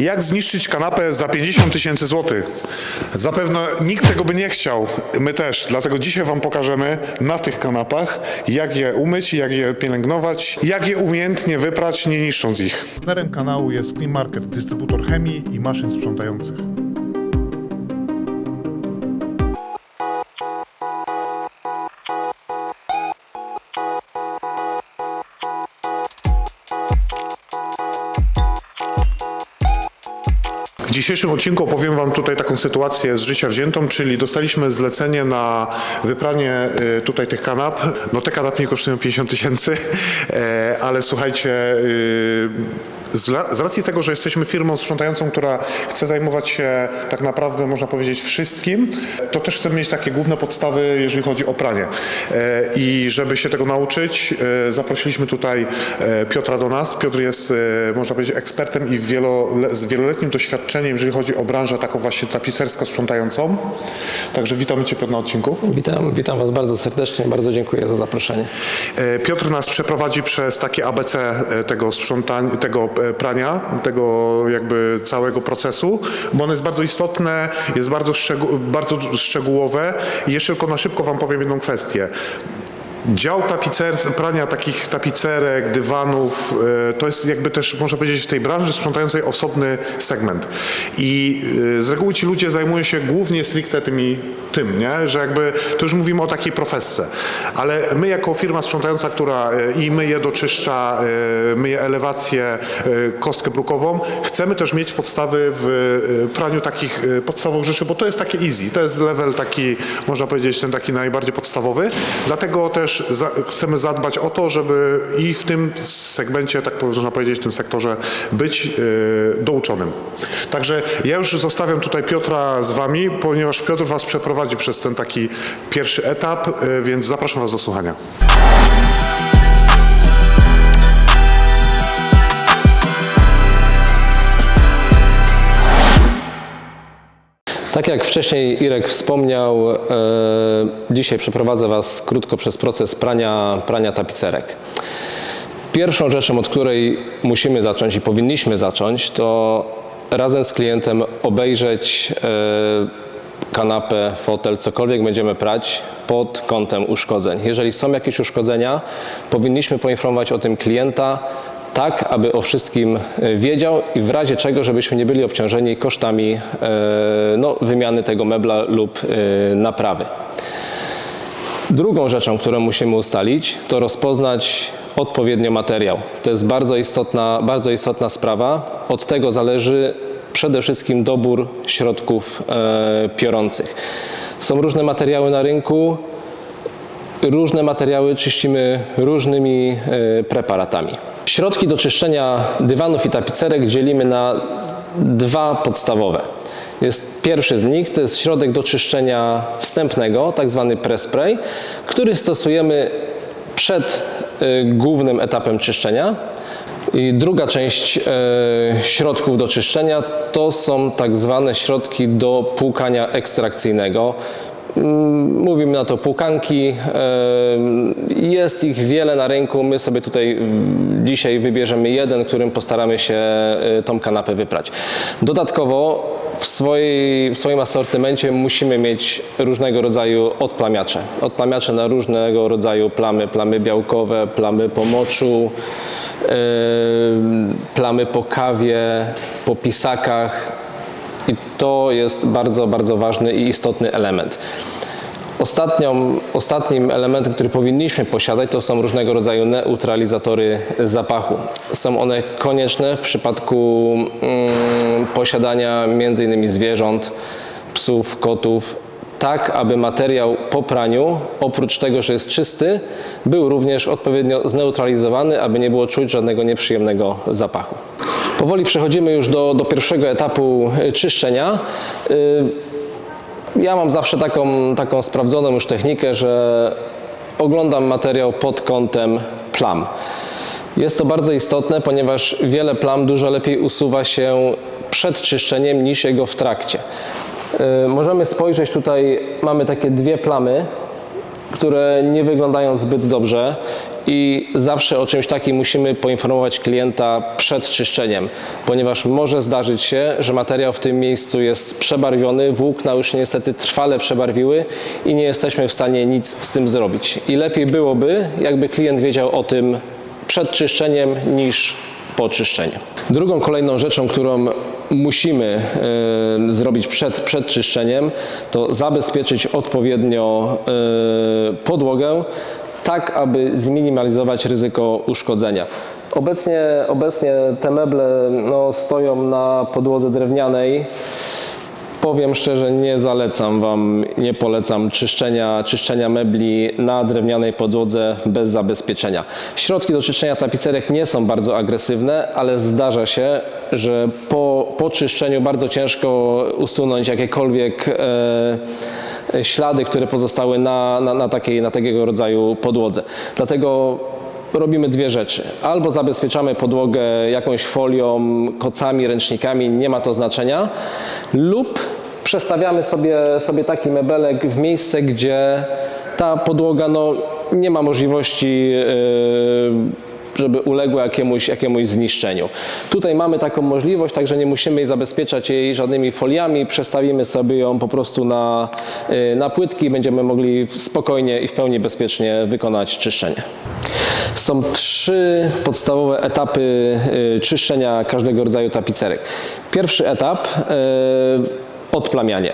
Jak zniszczyć kanapę za 50 tysięcy złotych? Zapewne nikt tego by nie chciał, my też. Dlatego dzisiaj Wam pokażemy na tych kanapach, jak je umyć, jak je pielęgnować, jak je umiejętnie wyprać, nie niszcząc ich. Partnerem kanału jest Clean Market, dystrybutor chemii i maszyn sprzątających. Dzisiejszym odcinku opowiem Wam tutaj taką sytuację z życia wziętą, czyli dostaliśmy zlecenie na wypranie y, tutaj tych kanap. No te kanapy nie kosztują 50 tysięcy, e, ale słuchajcie, y, z, racji tego, że jesteśmy firmą sprzątającą, która chce zajmować się tak naprawdę, można powiedzieć, wszystkim, to też chcemy mieć takie główne podstawy, jeżeli chodzi o pranie. E, I żeby się tego nauczyć, e, zaprosiliśmy tutaj e, Piotra do nas. Piotr jest, można powiedzieć, ekspertem i wielole, z wieloletnim doświadczeniem, jeżeli chodzi o branżę taką właśnie tapicersko-sprzątającą. Także witamy Cię Piotr na odcinku. Witam, witam Was bardzo serdecznie, bardzo dziękuję za zaproszenie. Piotr nas przeprowadzi przez takie ABC tego sprzątania, tego prania, tego jakby całego procesu, bo ono jest bardzo istotne, jest bardzo, szczegół, bardzo szczegółowe i jeszcze tylko na szybko Wam powiem jedną kwestię. Dział tapicer, prania takich tapicerek, dywanów, e, to jest jakby też, można powiedzieć, w tej branży sprzątającej osobny segment. I e, z reguły ci ludzie zajmują się głównie stricte tymi, tym, nie? że jakby, to już mówimy o takiej profesce. Ale my jako firma sprzątająca, która e, i myje doczyszcza, myje elewację, kostkę brukową, chcemy też mieć podstawy w praniu takich podstawowych rzeczy, bo to jest takie easy, to jest level taki, można powiedzieć, ten taki najbardziej podstawowy. Dlatego też za, chcemy zadbać o to, żeby i w tym segmencie, tak można powiedzieć, w tym sektorze być e, douczonym. Także ja już zostawiam tutaj Piotra z Wami, ponieważ Piotr Was przeprowadzi przez ten taki pierwszy etap, e, więc zapraszam Was do słuchania. Tak jak wcześniej Irek wspomniał, e, dzisiaj przeprowadzę Was krótko przez proces prania, prania tapicerek. Pierwszą rzeczą, od której musimy zacząć i powinniśmy zacząć, to razem z klientem obejrzeć e, kanapę, fotel, cokolwiek będziemy prać pod kątem uszkodzeń. Jeżeli są jakieś uszkodzenia, powinniśmy poinformować o tym klienta, tak, aby o wszystkim e, wiedział i w razie czego, żebyśmy nie byli obciążeni kosztami e, no, wymiany tego mebla lub e, naprawy. Drugą rzeczą, którą musimy ustalić, to rozpoznać odpowiednio materiał. To jest bardzo istotna, bardzo istotna sprawa. Od tego zależy przede wszystkim dobór środków piorących. Są różne materiały na rynku, różne materiały czyścimy różnymi preparatami. Środki do czyszczenia dywanów i tapicerek dzielimy na dwa podstawowe. Jest pierwszy z nich, to jest środek do czyszczenia wstępnego, tak zwany press spray, który stosujemy przed e, głównym etapem czyszczenia. I druga część e, środków do czyszczenia to są tak zwane środki do płukania ekstrakcyjnego. Mm, Mówimy na to płukanki. Jest ich wiele na rynku. My sobie tutaj mm, dzisiaj wybierzemy jeden, którym postaramy się e, tą kanapę wyprać. Dodatkowo w, swojej, w swoim asortymencie musimy mieć różnego rodzaju odplamiacze. Odplamiacze na różnego rodzaju plamy, plamy białkowe, plamy po moczu, plamy po kawie, po pisakach. I to jest bardzo, bardzo ważny i istotny element. Ostatnią, ostatnim elementem, który powinniśmy posiadać, to są różnego rodzaju neutralizatory zapachu. Są one konieczne w przypadku mm, posiadania m.in. zwierząt, psów, kotów, tak aby materiał po praniu, oprócz tego, że jest czysty, był również odpowiednio zneutralizowany, aby nie było czuć żadnego nieprzyjemnego zapachu. Powoli przechodzimy już do, do pierwszego etapu y, czyszczenia. Y, ja mam zawsze taką, taką sprawdzoną już technikę, że oglądam materiał pod kątem plam. Jest to bardzo istotne, ponieważ wiele plam dużo lepiej usuwa się przed czyszczeniem niż jego w trakcie. Yy, Możemy spojrzeć tutaj, mamy takie dwie plamy. Które nie wyglądają zbyt dobrze i zawsze o czymś takim musimy poinformować klienta przed czyszczeniem, ponieważ może zdarzyć się, że materiał w tym miejscu jest przebarwiony, włókna już niestety trwale przebarwiły i nie jesteśmy w stanie nic z tym zrobić. I lepiej byłoby, jakby klient wiedział o tym przed czyszczeniem niż po czyszczeniu. Drugą kolejną rzeczą, którą musimy zrobić przed, przed czyszczeniem, to zabezpieczyć odpowiednio podłogę, tak aby zminimalizować ryzyko uszkodzenia. Obecnie, obecnie te meble no, stoją na podłodze drewnianej. Powiem szczerze, nie zalecam Wam, nie polecam czyszczenia, czyszczenia mebli na drewnianej podłodze bez zabezpieczenia. Środki do czyszczenia tapicerek nie są bardzo agresywne, ale zdarza się, że po, po czyszczeniu bardzo ciężko usunąć jakiekolwiek e, ślady, które pozostały na, na, na, takiej, na takiego rodzaju podłodze. Dlatego robimy dwie rzeczy. Albo zabezpieczamy podłogę jakąś folią, kocami, ręcznikami, nie ma to znaczenia, lub przestawiamy sobie, sobie taki mebelek w miejsce, gdzie ta podłoga no, nie ma możliwości yy, żeby uległa jakiemuś, jakiemuś zniszczeniu. Tutaj mamy taką możliwość, także nie musimy jej zabezpieczać jej żadnymi foliami, przestawimy sobie ją po prostu na, y, na płytki i będziemy mogli spokojnie i w pełni bezpiecznie wykonać czyszczenie. Są trzy podstawowe etapy y, czyszczenia każdego rodzaju tapicerek. Pierwszy etap y, odplamianie.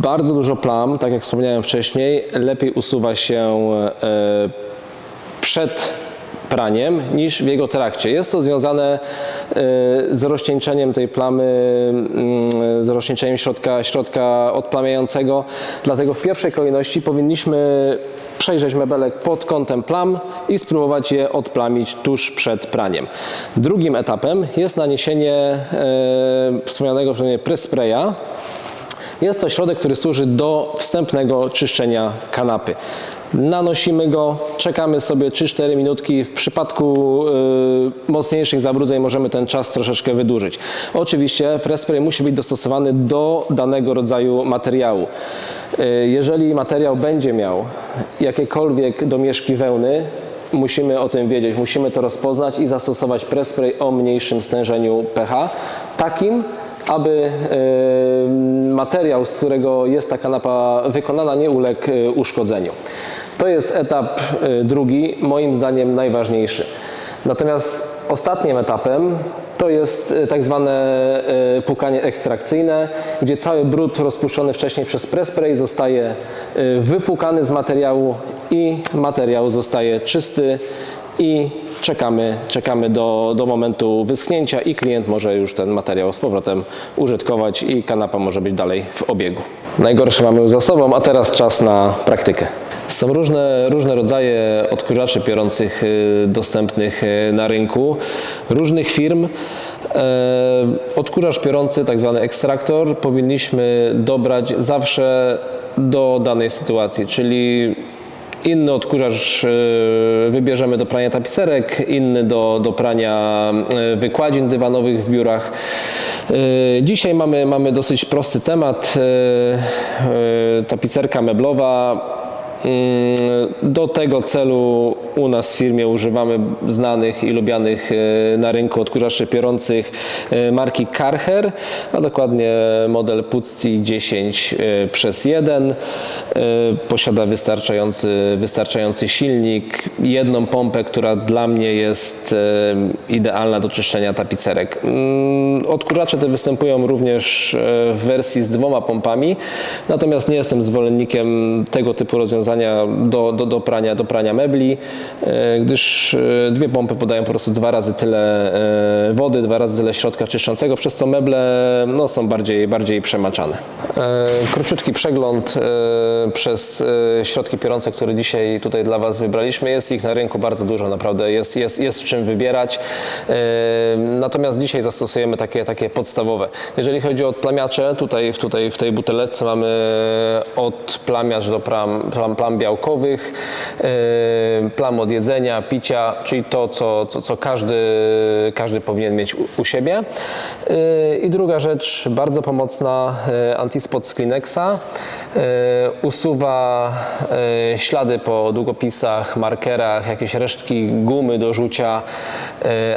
Bardzo dużo plam, tak jak wspomniałem wcześniej, lepiej usuwa się przed praniem niż w jego trakcie. Jest to związane y, z rozcieńczeniem tej plamy, mm, z rozcieńczeniem środka, środka odplamiającego. Dlatego w pierwszej kolejności powinniśmy przejrzeć mebelek pod kątem plam i spróbować je odplamić tuż przed praniem. Drugim etapem jest naniesienie y, wspomnianego przeze mnie press spraya, jest to środek, który służy do wstępnego czyszczenia kanapy. Nanosimy go, czekamy sobie 3-4 minutki. W przypadku y, mocniejszych zabrudzeń możemy ten czas troszeczkę wydłużyć. Oczywiście press spray musi być dostosowany do danego rodzaju materiału. Y, jeżeli materiał będzie miał jakiekolwiek domieszki wełny, musimy o tym wiedzieć, musimy to rozpoznać i zastosować press spray o mniejszym stężeniu pH, takim, aby e, materiał, z którego jest ta kanapa wykonana, nie uległ e, uszkodzeniu. To jest etap e, drugi, moim zdaniem najważniejszy. Natomiast ostatnim etapem to jest e, tak zwane e, płukanie ekstrakcyjne, gdzie cały brud rozpuszczony wcześniej przez press spray zostaje wypłukany z materiału i materiał zostaje czysty i czekamy, czekamy do, do momentu wyschnięcia i klient może już ten materiał z powrotem użytkować i kanapa może być dalej w obiegu. Najgorsze mamy już za sobą, a teraz czas na praktykę. Są różne, różne rodzaje odkurzaczy piorących y, dostępnych y, na rynku, różnych firm. E, Odkurzacz piorący, tak zwany ekstraktor, powinniśmy dobrać zawsze do danej sytuacji, czyli Inny odkurzacz e, wybierzemy do prania tapicerek, inny do, do prania e, wykładzin dywanowych w biurach. E, Dzisiaj mamy, mamy dosyć prosty temat. Tapicerka meblowa. Do tego celu u nas w firmie używamy znanych i lubianych e, na rynku odkurzaczy piorących e, marki Karcher, a dokładnie model Pucci 10 e, przez 1. E, Posiada wystarczający, wystarczający silnik, jedną pompę, która dla mnie jest idealna do czyszczenia tapicerek. Odkurzacze te występują również w wersji z dwoma pompami, natomiast nie jestem zwolennikiem tego typu rozwiązania do, do, do, prania, do prania mebli, e, gdyż e, dwie pompy podają po prostu dwa razy tyle e, wody, dwa razy tyle środka czyszczącego, przez co meble no, są bardziej, bardziej przemaczane. Króciutki przegląd przez środki piorące, które dzisiaj tutaj dla Was wybraliśmy. Jest ich na rynku bardzo dużo, naprawdę jest, jest, jest w czym wybierać. Natomiast dzisiaj zastosujemy takie, takie podstawowe. Jeżeli chodzi o odplamiacze, tutaj, tutaj w tej buteleczce mamy odplamiacz do plam, plam, plam białkowych, e, plam od jedzenia, picia, czyli to, co, co, co każdy, każdy powinien mieć u, u siebie. E, I druga rzecz, bardzo pomocna, e, antispot z Kleenexa. Usuwa ślady po długopisach, markerach, jakieś resztki gumy do rzucia,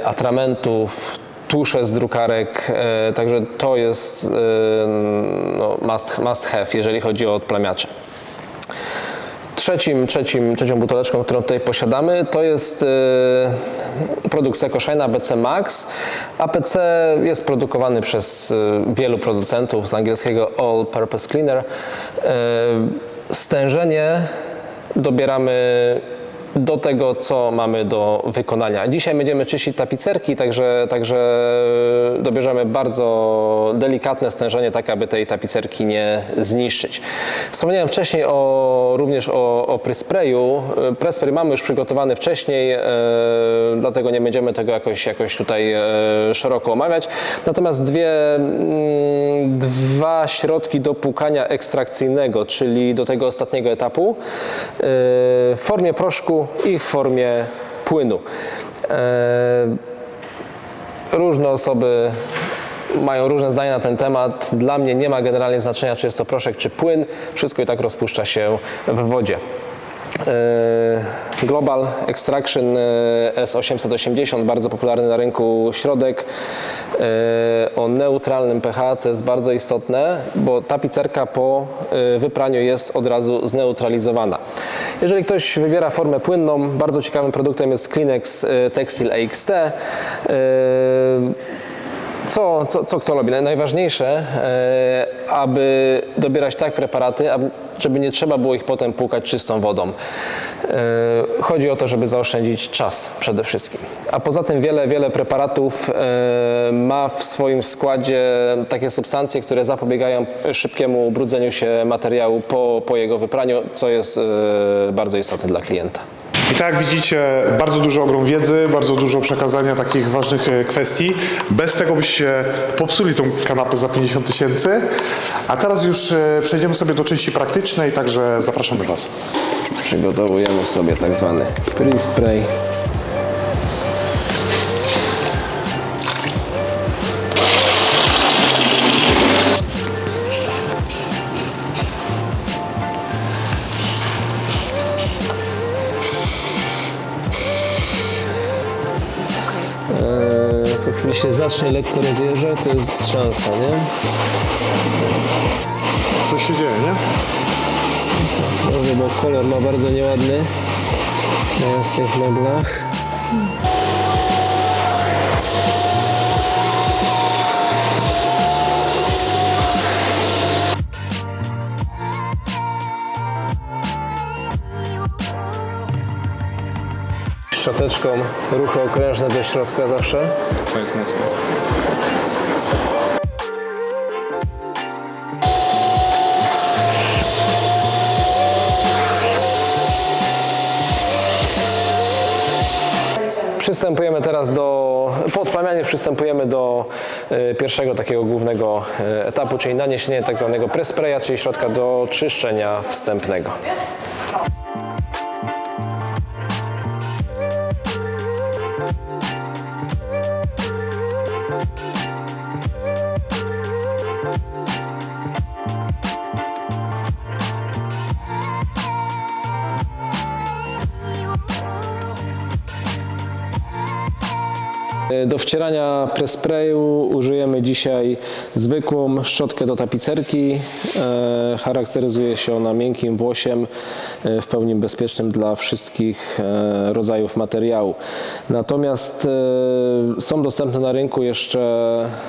atramentów, tusze z drukarek, także to jest no, must, must have, jeżeli chodzi o odplamiacze. Trzecim, trzecim, trzecią buteleczką, którą tutaj posiadamy, to jest e, produkt Secoshine ABC Max. APC jest produkowany przez e, wielu producentów z angielskiego All Purpose Cleaner. E, Stężenie dobieramy do tego, co mamy do wykonania. Dzisiaj będziemy czyścić tapicerki, także, także dobierzemy bardzo delikatne stężenie, tak aby tej tapicerki nie zniszczyć. Wspomniałem wcześniej o, również o, o presprayu. E, Prespray mamy już przygotowany wcześniej, e, dlatego nie będziemy tego jakoś, jakoś tutaj e, szeroko omawiać. Natomiast dwie, mm, dwa środki do płukania ekstrakcyjnego, czyli do tego ostatniego etapu, e, w formie proszku i w formie płynu. E, Różne osoby mają różne zdania na ten temat. Dla mnie nie ma generalnie znaczenia, czy jest to proszek, czy płyn. Wszystko i tak rozpuszcza się w wodzie. E, Global Extraction e, S880, bardzo popularny na rynku środek e, o neutralnym pH, co jest bardzo istotne, bo tapicerka po e, wypraniu jest od razu zneutralizowana. Jeżeli ktoś wybiera formę płynną, bardzo ciekawym produktem jest Kleenex Textile AXT. Co, co, co kto robi? Naj- Najważniejsze, e, aby dobierać tak preparaty, żeby nie trzeba było ich potem płukać czystą wodą. E, chodzi o to, żeby zaoszczędzić czas przede wszystkim. A poza tym wiele, wiele preparatów e, ma w swoim składzie takie substancje, które zapobiegają szybkiemu ubrudzeniu się materiału po, po jego wypraniu, co jest bardzo istotne dla klienta. I tak jak widzicie, bardzo duży ogrom wiedzy, bardzo dużo przekazania takich ważnych e, kwestii. Bez tego byście popsuli tą kanapę za 50 tysięcy. A teraz już e, przejdziemy sobie do części praktycznej, także zapraszamy Was. Przygotowujemy sobie tak zwany pre-spray. Eee, Po chwili się zacznie lekko rozjeżdżać, to jest szansa, nie? Co się dzieje, nie? Dobrze, bo kolor ma bardzo nieładny na tych meblach. Szczoteczką ruchy okrężne do środka zawsze. To jest mocne. Przystępujemy teraz do, po odplamianiu przystępujemy do e, pierwszego takiego głównego e, etapu, czyli naniesienie tak zwanego prespraya, czyli środka do czyszczenia wstępnego. Do wcierania presprayu użyjemy dzisiaj zwykłą szczotkę do tapicerki. E, charakteryzuje się ona miękkim włosiem, e, w pełni bezpiecznym dla wszystkich e, rodzajów materiału. Natomiast e, są dostępne na rynku jeszcze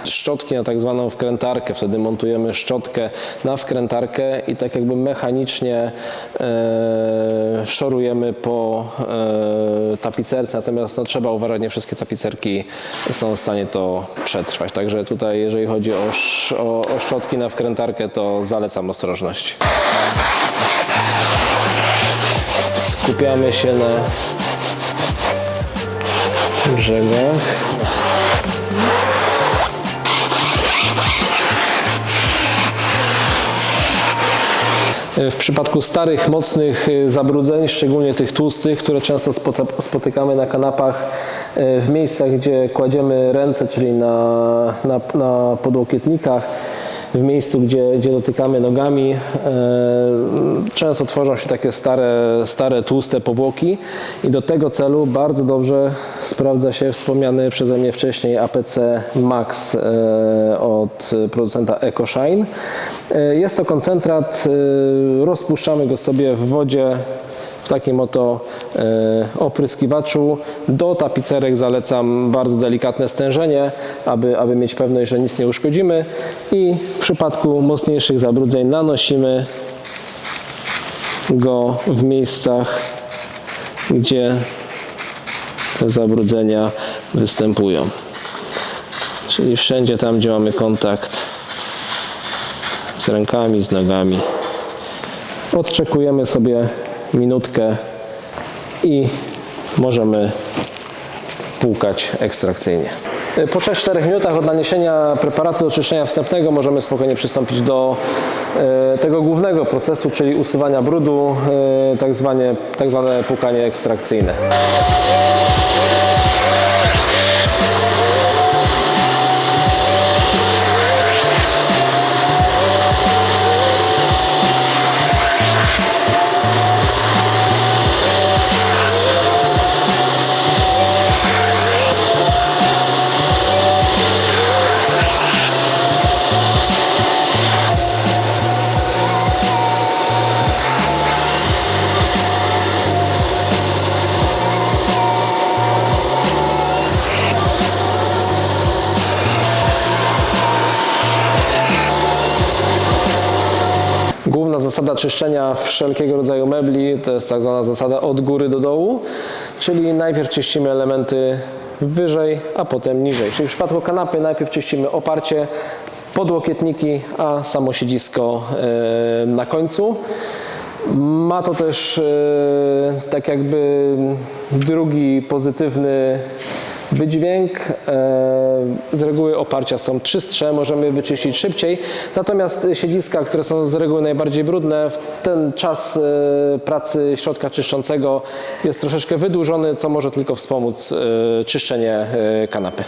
szczotki na tak zwaną wkrętarkę. Wtedy montujemy szczotkę na wkrętarkę i tak jakby mechanicznie e, szorujemy po e, tapicerce. Natomiast no, trzeba uważać, nie wszystkie tapicerki są w stanie to przetrwać. Także tutaj, jeżeli chodzi o, o, o szczotki na wkrętarkę, to zalecam ostrożność. Skupiamy się na brzegach. W przypadku starych, mocnych y, zabrudzeń, szczególnie tych tłustych, które często spotykamy na kanapach w miejscach, gdzie kładziemy ręce, czyli na, na, na podłokietnikach, w miejscu, gdzie, gdzie dotykamy nogami, e, często tworzą się takie stare, stare, tłuste powłoki i do tego celu bardzo dobrze sprawdza się wspomniany przeze mnie wcześniej APC Max e, od producenta EcoShine. E, Jest to koncentrat, rozpuszczamy go sobie w wodzie w takim oto e, opryskiwaczu. Do tapicerek zalecam bardzo delikatne stężenie, aby, aby mieć pewność, że nic nie uszkodzimy i w przypadku mocniejszych zabrudzeń nanosimy go w miejscach, gdzie te zabrudzenia występują. Czyli wszędzie tam, gdzie mamy kontakt z rękami, z nogami. Odczekujemy sobie minutkę i możemy płukać ekstrakcyjnie. Po 3-4 minutach od naniesienia preparatu do czyszczenia wstępnego możemy spokojnie przystąpić do e, tego głównego procesu, czyli usuwania brudu, e, tak, zwanie, tak zwane płukanie ekstrakcyjne. Zasada czyszczenia wszelkiego rodzaju mebli to jest tak zwana zasada od góry do dołu, czyli najpierw czyścimy elementy wyżej, a potem niżej. Czyli w przypadku kanapy najpierw czyścimy oparcie, podłokietniki, a samo siedzisko e, na końcu. Ma to też e, tak jakby drugi pozytywny wydźwięk. E, Z reguły oparcia są czystsze, możemy wyczyścić szybciej. Natomiast siedziska, które są z reguły najbardziej brudne, ten czas e, pracy środka czyszczącego jest troszeczkę wydłużony, co może tylko wspomóc e, czyszczenie kanapy.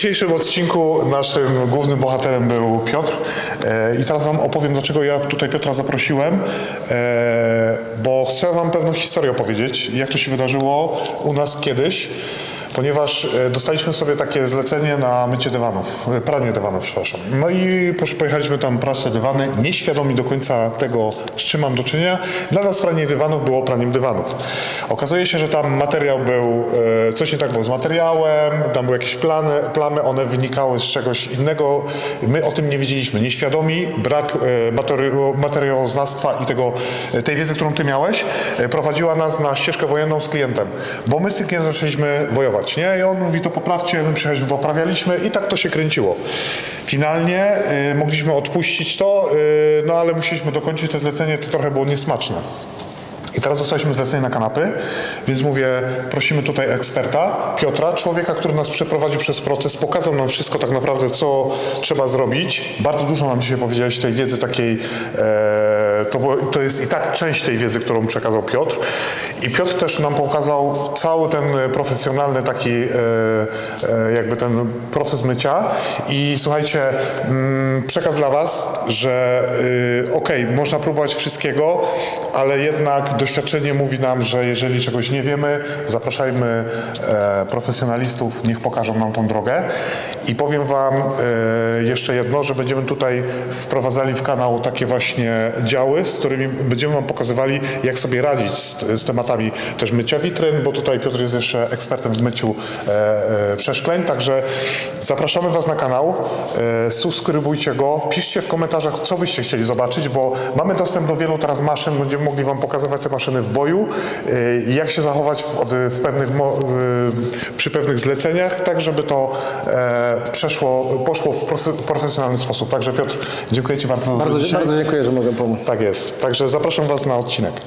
Dzisiejszym odcinku naszym głównym bohaterem był Piotr. E, i teraz wam opowiem, dlaczego ja tutaj Piotra zaprosiłem, e, bo chcę wam pewną historię opowiedzieć, jak to się wydarzyło u nas kiedyś, ponieważ e, dostaliśmy sobie takie zlecenie na mycie dywanów, e, pranie dywanów, przepraszam. No i pojechaliśmy tam prać te dywany, nieświadomi do końca tego, z czym mam do czynienia. Dla nas pranie dywanów było praniem dywanów. Okazuje się, że tam materiał był, e, coś nie tak było z materiałem, tam były jakieś plany, plamy, one wynikały z czegoś innego. My o tym nie wiedzieliśmy. Nieświadomi, brak materiałoznawstwa i tego, tej wiedzy, którą ty miałeś, prowadziła nas na ścieżkę wojenną z klientem. Bo my z tym klientem zaczęliśmy wojować, nie? I on mówi, to poprawcie, my przyjechaliśmy, poprawialiśmy i tak to się kręciło. Finalnie e, mogliśmy odpuścić to, e, no ale musieliśmy dokończyć to zlecenie, to trochę było niesmaczne. I teraz dostaliśmy zlecenie na kanapy, więc mówię, prosimy tutaj eksperta, Piotra, człowieka, który nas przeprowadził przez proces, pokazał nam wszystko tak naprawdę, co trzeba zrobić. Bardzo dużo nam dzisiaj powiedziałeś tej wiedzy takiej, e, to, to jest i tak część tej wiedzy, którą przekazał Piotr. I Piotr też nam pokazał cały ten profesjonalny taki, e, e, jakby ten proces mycia. I słuchajcie, mm, przekaz dla Was, że y, okej, można próbować wszystkiego, ale jednak doświadczenie mówi nam, że jeżeli czegoś nie wiemy, zapraszajmy e, profesjonalistów, niech pokażą nam tą drogę. I powiem Wam e, jeszcze jedno, że będziemy tutaj wprowadzali w kanał takie właśnie działy, szkoły, z którymi będziemy Wam pokazywali, jak sobie radzić z, z tematami też mycia witryn, bo tutaj Piotr jest jeszcze ekspertem w myciu e, e, przeszkleń, także zapraszamy Was na kanał, e, subskrybujcie go, piszcie w komentarzach, co byście chcieli zobaczyć, bo mamy dostęp do wielu teraz maszyn, będziemy mogli Wam pokazywać te maszyny w boju, e, jak się zachować w, w pewnych, e, przy pewnych zleceniach, tak żeby to e, przeszło, poszło w profesjonalny sposób. Także Piotr, dziękuję Ci bardzo, Bardzo, bardzo dziękuję, że mogę pomóc. Tak jest. Także zapraszam Was na odcinek.